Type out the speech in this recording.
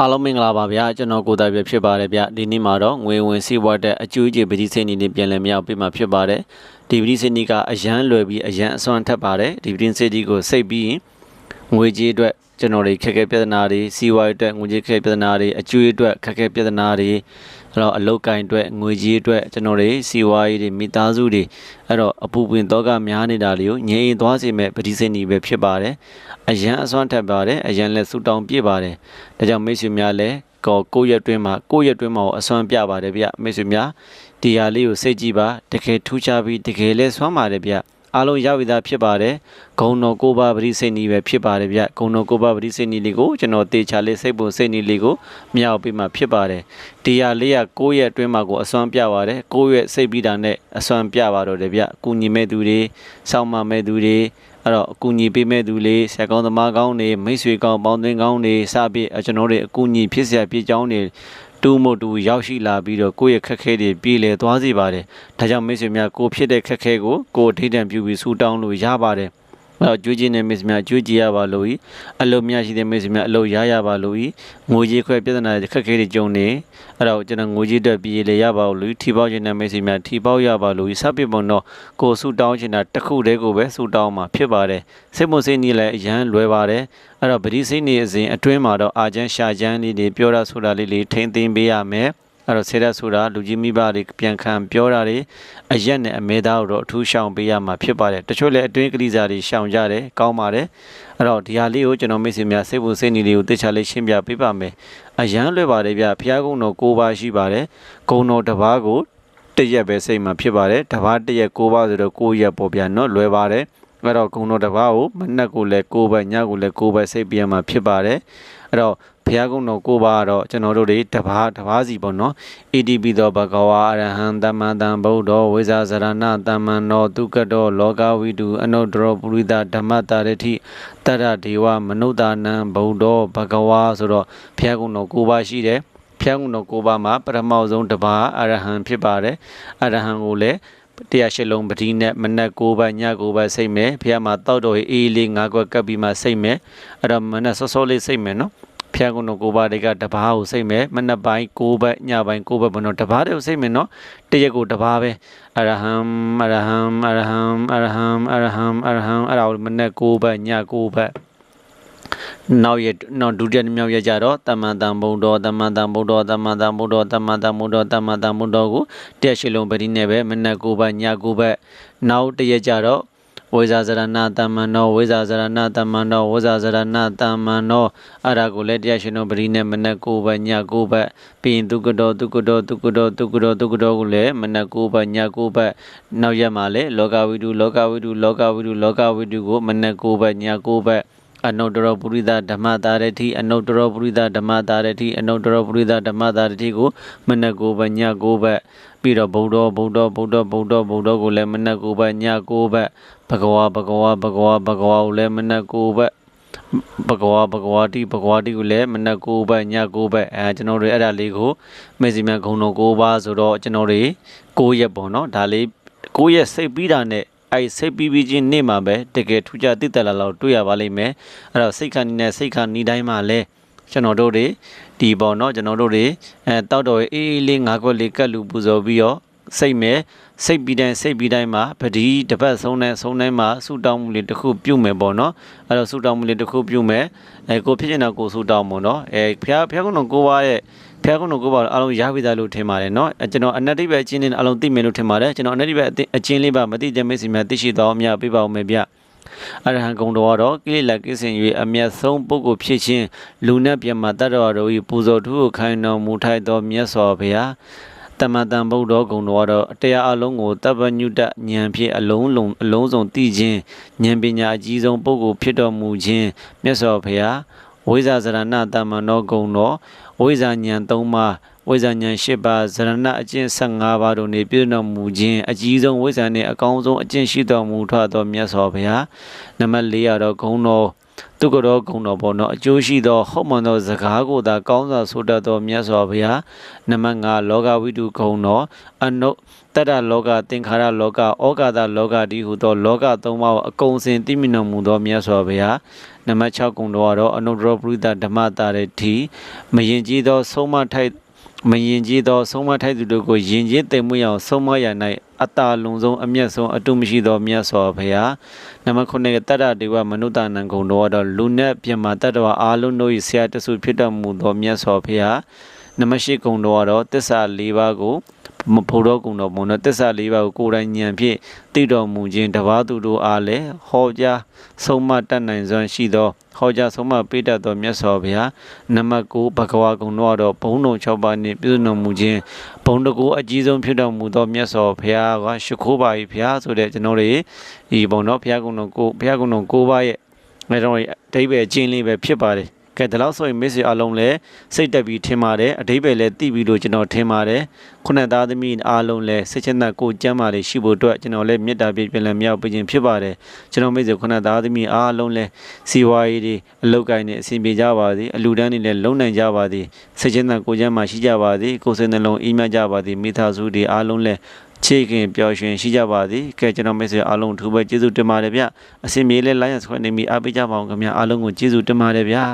အားလုံးမင်္ဂလာပါဗျာကျွန်တော်ကိုယ်တိုင်ပဲဖြစ်ပါတယ်ဗျဒီနေ့မှာတော့ငွေဝင်စီးပွားတဲ့အကျိုးကျေပတိစိတ်နေနေပြန်လည်မြောက်ပြီးမှဖြစ်ပါတယ်ဒီပတိစိတ်နေကအရန်လွယ်ပြီးအရန်အစွမ်းထက်ပါတယ်ဒီပတိစိတ်ဒီကိုစိတ်ပြီးရင်ငွေကြေးအတွက်ကျွန်တော်တွေခက်ခဲပြဿနာတွေစီးပွားရေးအတွက်ငွေကြေးခက်ခဲပြဿနာတွေအကျိုးအတွက်ခက်ခဲပြဿနာတွေ အဲ့တော့အလုတ်ကင်အတွက်ငွေကြေးအတွက်ကျွန်တော်တွေစီးပွားရေးတွေမိသားစုတွေအဲ့တော့အပူပင်တော့ကများနေတာလေးကိုငြိမ်ရင်သွားစေမဲ့ပတိစိတ်နေပဲဖြစ်ပါတယ်အရန်အစွမ်းထက်ပါတယ်အရန်လည်းဆူတောင်းပြပါတယ်ဒါကြောင့်မိတ်ဆွေများလည်းကိုကိုယ့်ရက်တွင်းမှာကိုယ့်ရက်တွင်းမှာကိုအစွမ်းပြပါတယ်ဗျမိတ်ဆွေများဒီဟာလေးကိုစိတ်ကြည့်ပါတကယ်ထူးခြားပြီးတကယ်လည်းစွမ်းပါတယ်ဗျ အားလုံးရောက်ပြီသားဖြစ်ပါတယ်ဂုံတော်ကိုပါပရိစိတ်နီးပဲဖြစ်ပါတယ်ဗျဂုံတော်ကိုပါပရိစိတ်နီးလေးကိုကျွန်တော်တေချာလေးစိတ်ပုံစိတ်နီးလေးကိုမြောက်ပေးမှဖြစ်ပါတယ်ဒီရလေးရ9ရက်အတွင်းမှာကိုအစွမ်းပြပါတယ်9ရက်စိတ်ပြီးတာနဲ့အစွမ်းပြပါတော့တယ်ဗျအကူညီမဲ့သူတွေစောင့်မမဲ့သူတွေအဲ့တော့အကူညီပေးမဲ့သူလေးဆက်ကောင်းသမားကောင်းတွေမိတ်ဆွေကောင်းပေါင်းသွင်းကောင်းတွေစပြီးကျွန်တော်တို့အကူညီဖြစ်စရာပြည့်ကြောင်းတွေတူမို့တူရောက်ရှိလာပြီးတော့ကိုယ့်ရဲ့ခက်ခဲတွေပြေလည်သွားစေပါတယ်ဒါကြောင့်မိတ်ဆွေများကိုဖြစ်တဲ့ခက်ခဲကိုကိုယ်အထိတ်တန့်ပြုပြီးဆူတောင်းလို့ရပါတယ်အဲ့ တော့ကြွေးချင်းတဲ့မိတ်ဆွေများကြွေးကြည့်ရပါလို့ဤအလုံးများရှိတဲ့မိတ်ဆွေများအလုံးရရပါလို့ဤငွေကြီးခွဲပြဿနာခက်ခဲတွေကြုံနေအဲ့တော့ကျွန်တော်ငွေကြီးတက်ပြေလေရပါလို့ထီပေါက်ခြင်းတဲ့မိတ်ဆွေများထီပေါက်ရပါလို့စပ်ပြပုံတော့ကိုဆူတောင်းချင်တာတစ်ခုတည်းကိုပဲဆူတောင်းမှာဖြစ်ပါတယ်စိတ်မစိတ်နေလည်းအရန်လွယ်ပါတယ်အဲ့တော့ဗတိစိတ်နေအစဉ်အတွင်းမှာတော့အာချမ်းရှာချမ်းလေးတွေပြောတာဆိုတာလေးလေးထိမ့်သိမ်းပေးရမယ် အဲ့တော့ဆေးရက်ဆိုတာလူကြီးမိဘတွေပြန်ခံပြောတာတွေအရက်နဲ့အမဲသားတို့အထူးရှောင်ပေးရမှာဖြစ်ပါတယ်တချို့လည်းအတွင်းကလေးစားတွေရှောင်ကြတယ်ကောင်းပါတယ်အဲ့တော့ဒီဟာလေးကိုကျွန်တော်မိတ်ဆွေများစိတ်ဖို့စိတ်နေလေးကိုသိချလေးရှင်းပြပေးပါမယ်အရန်လွယ်ပါတယ်ဗျဖျားကုန်းတော်၉ပါးရှိပါတယ်ဂုံတော်တစ်ပါးကိုတရက်ပဲစိတ်မှာဖြစ်ပါတယ်တစ်ပါးတရက်၉ပါးဆိုတော့၉ရက်ပေါ်ပြန်တော့လွယ်ပါတယ်အဲ့တော့ဂုံတော်တစ်ပါးကိုမနက်ကိုလည်း၉ဘက်ညကိုလည်း၉ဘက်စိတ်ပြန်မှာဖြစ်ပါတယ်အဲ့တော့ ဘုရားကုံတော်ကိုပါတော့ကျွန်တော်တို့တွေတပါးတပါးစီပေါ့နော် ATP သောဘဂဝါအရဟံသမ္မာသမ္ဗုဒ္ဓောဝိဇာဇရဏသမ္မန္နောဒုက္ကတောလောကဝိတုအနုတ္တရောပုရိသဓမ္မတာရတိတရဒေဝမနုဿာနံဗုဒ္ဓောဘဂဝါဆိုတော့ဘုရားကုံတော်ကိုပါရှိတယ်ဘုရားကုံတော်ကိုပါမှာပထမဆုံးတပါးအရဟံဖြစ်ပါတယ်အရဟံကိုလည်းတရားရှိလုံးပတိနဲ့မနက်9ဘက်ည9ဘက်စိတ်မယ်ဖះမှာတောက်တော်အေးလေး၅ခွက်ကပ်ပြီးမှစိတ်မယ်အဲ့တော့မနက်စောစောလေးစိတ်မယ်နော် ဖျားကုန်းတို့ကိုပါတွေကတပားကိုစိတ်မယ်မနက်ပိုင်း9ဘက်ညပိုင်း9ဘက်ဘုံတော့တပားတွေကိုစိတ်မယ်နော်တရက်ကိုတပားပဲအရဟံအရဟံအရဟံအရဟံအရဟံအရဟံအဲ့ဒါကိုမနက်9ဘက်ည9ဘက်နောက်ရနောက်ဒုတိယမြောက်ရကြတော့တမန်တန်ဘုံတော်တမန်တန်ဘုံတော်တမန်တန်ဘုံတော်တမန်တန်ဘုံတော်တမန်တန်ဘုံတော်ကိုတက်ရှိလုံးပတိနဲ့ပဲမနက်9ဘက်ည9ဘက်နောက်တရက်ကြတော့ ဝိဇာဇရဏတမ္မနောဝိဇာဇရဏတမ္မနောဝိဇာဇရဏတမ္မနောအဲ့ဒါကိုလည်းတရားရှင်တော်ပရိနဲ့မနက်9ဘက်ည9ဘက်ပြီးရင်သူကတော်သူကတော်သူကတော်သူကတော်သူကတော်ကိုလည်းမနက်9ဘက်ည9ဘက်နောက်ရက်မှာလည်းလောကဝိတုလောကဝိတုလောကဝိတုလောကဝိတုကိုမနက်9ဘက်ည9ဘက် အနုတ္တရပုရိသဓမ္မတာရတိအနုတ္တရပုရိသဓမ္မတာရတိအနုတ္တရပုရိသဓမ္မတာရတိကိုမနက်9ဘက်ည9ဘက်ပြီးတော့ဗုဒ္ဓဗုဒ္ဓဗုဒ္ဓဗုဒ္ဓဗုဒ္ဓကိုလည်းမနက်9ဘက်ည9ဘက်ဘဂဝါဘဂဝါဘဂဝါဘဂဝါကိုလည်းမနက်9ဘက်ဘဂဝါဘဂဝါတိဘဂဝါတိကိုလည်းမနက်9ဘက်ည9ဘက်အဲကျွန်တော်တို့အဲ့ဒါလေးကိုမေစီမန်ဂုံတော်9ပါးဆိုတော့ကျွန်တော်တွေ9ရက်ပေါ့နော်ဒါလေး9ရက်စိတ်ပြီးတာနဲ့ အဲ့စိတ်ပြီးပြီးချင်းနေ့မှာပဲတကယ်ထူးခြားသိတက်လာတော့တွေ့ရပါလိမ့်မယ်အဲ့တော့စိတ်ခဏနဲ့စိတ်ခဏဤတိုင်းမှာလဲကျွန်တော်တို့တွေဒီပေါ့နော်ကျွန်တော်တို့တွေအဲတောက်တော်အေးအေးလေးငါးခွက်လေးကတ်လူပူဇော်ပြီးတော့စိတ်မဲ့စိတ်ပြီးတိုင်းစိတ်ပြီးတိုင်းမှာပတိတပတ်ဆုံးတဲ့ဆုံးတိုင်းမှာဆူတောင်းမှုလေးတစ်ခုပြုတ်မယ်ပေါ့နော်အဲ့တော့ဆူတောင်းမှုလေးတစ်ခုပြုတ်မယ်အဲကိုဖြစ်နေတာကိုဆူတောင်းမို့နော်အဲဖျားဖျားကတော့ကိုပါရဲ့ ဖျားကုန်းတော်ကိုပါအားလုံးရပြီသားလို့ထင်ပါတယ်เนาะကျွန်တော်အနတ္တိပဲအချင်းလေးအားလုံးသိမယ်လို့ထင်ပါတယ်ကျွန်တော်အနတ္တိပဲအချင်းလေးပါမသိတဲ့မိတ်ဆွေများသိရှိတော်အများပြပါဦးမယ်ဗျအရဟံဂုံတော်ကတော့ကိလေသာကိစ္စင်၍အမျက်ဆုံးပုဂ္ဂိုလ်ဖြစ်ခြင်းလူနဲ့ပြမတတ္တဝါတို့၏ပူဇော်ထုကိုခိုင်းတော်မူထိုက်သောမြတ်စွာဘုရားတမန်တန်ဗုဒ္ဓဂုံတော်ကတော့တရားအလုံးကိုတပ္ပညုတဉာဏ်ဖြင့်အလုံးလုံးအလုံးစုံသိခြင်းဉာဏ်ပညာအကြီးဆုံးပုဂ္ဂိုလ်ဖြစ်တော်မူခြင်းမြတ်စွာဘုရား ဝိဇာဇရဏတမန်တော်ဂုံတော်ဝိဇာဉာဏ်၃ပါး ဝိဇာဉာဏ်၈ပါးဇရဏအကျင့်15ပါးတို့နှင့်ပြည့်တော်မူခြင်းအကြီးဆုံးဝိဇာနှင့်အကောင်းဆုံးအကျင့်ရှိတော်မူထသောမြတ်စွာဘုရားနံပါတ်၄ရတော့ဂုံတော်သူကတော်ဂုံတော်ပေါ့နော်အကျိုးရှိသောဟုတ်မှန်သောစကားကိုသာကောင်းစွာဆိုတတ်သောမြတ်စွာဘုရားနံပါတ်5လောကဝိတုဂုံတော်အနုတတ္တလောကသင်္ခါရလောကဩကာသလောကဒီဟုသောလောကသုံးပါးကိုအကုန်စင်သိမြင်တော်မူသောမြတ်စွာဘုရားနံပါတ်6ဂုံတော်ကတော့အနုတ္တရပရိသဓမ္မတာရတိမယင်ကြည်သောဆုံးမထိုက် မရင်ကြီးသောဆုံးမထိုက်သူတို့ကိုယင်ချင်းသိမ်မွေ့အောင်ဆုံးမရ၌အတ္တလုံးဆုံးအမျက်ဆုံးအတုမရှိသောမြတ်စွာဘုရားနံပါတ်9ကတတ္တဒေဝမနုဿာနံကုံတော်တော့လူနဲ့ပြမတတ္တဝအာလုံးတို့၏ဆရာတဆုဖြစ်တော်မူသောမြတ်စွာဘုရားနံပါတ်10ကုံတော်ကတော့တစ္ဆာ၄ပါးကိုမ ဖို့တော်ကုံတော်မုံတော့တစ္ဆာ၄ပါးကိုကိုယ်တိုင်ဉာဏ်ဖြင့်သိတော်မူခြင်းတပါးသူတို့အားလည်းဟောကြားဆုံးမတတ်နိုင်စွမ်းရှိသောဟောကြားဆုံးမပေးတတ်သောမြတ်စွာဘုရားနံပါတ်9ဘဂဝါကုံတော်ကတော့ဘုံတော်6ပါးနှင့်ပြည့်စုံတော်မူခြင်းဘုံတကူအကြီးဆုံးဖြစ်တော်မူသောမြတ်စွာဘုရားကရှ िख ိုးပါ၏ဘုရားဆိုတဲ့ကျွန်တော်တွေဒီဘုံတော်ဘုရားကုံတော်ကိုဘုရားကုံတော်9ပါးရဲ့အဲတော့အတိပ္ပယ်ကျင်းလေးပဲဖြစ်ပါတယ်ကဲဒါလို့ဆိုရင်မိတ်ဆွေအလုံးလည်းစိတ်တက်ပြီးထင်ပါတယ်အတိပ္ပယ်လည်းသိပြီးလို့ကျွန်တော်ထင်ပါတယ် ခုနသားသမီးအားလုံးလည်းစိတ်ချမ်းသာကိုယ်ကျမ်းမာလေးရှိဖို့အတွက်ကျွန်တော်လည်းမေတ္တာပြည့်ပြည့်လည်းမြောက်ပေးခြင်းဖြစ်ပါတယ်ကျွန်တော်မိတ်ဆွေခုနသားသမီးအားလုံးလည်းစီဝါရေးတွေအလောက်ကိုင်းနေအစဉ်ပြေကြပါစေအလူတန်းတွေလည်းလုံနိုင်ကြပါစေစိတ်ချမ်းသာကိုယ်ကျမ်းမာရှိကြပါစေကိုယ်စိတ်နှလုံးအေးမြကြပါစေမိသားစုတွေအားလုံးလည်းချေခင်ပျော်ရွှင်ရှိကြပါသည်ကဲကျွန်တော်မိတ်ဆွေအားလုံးထူပဲကျေးဇူးတင်ပါတယ်ဗျအစင်မြေလဲလိုင်းရဆွဲနေမိအားပေးကြပါအောင်ခင်ဗျာအားလုံးကိုကျေးဇူးတင်ပါတယ်ဗျာ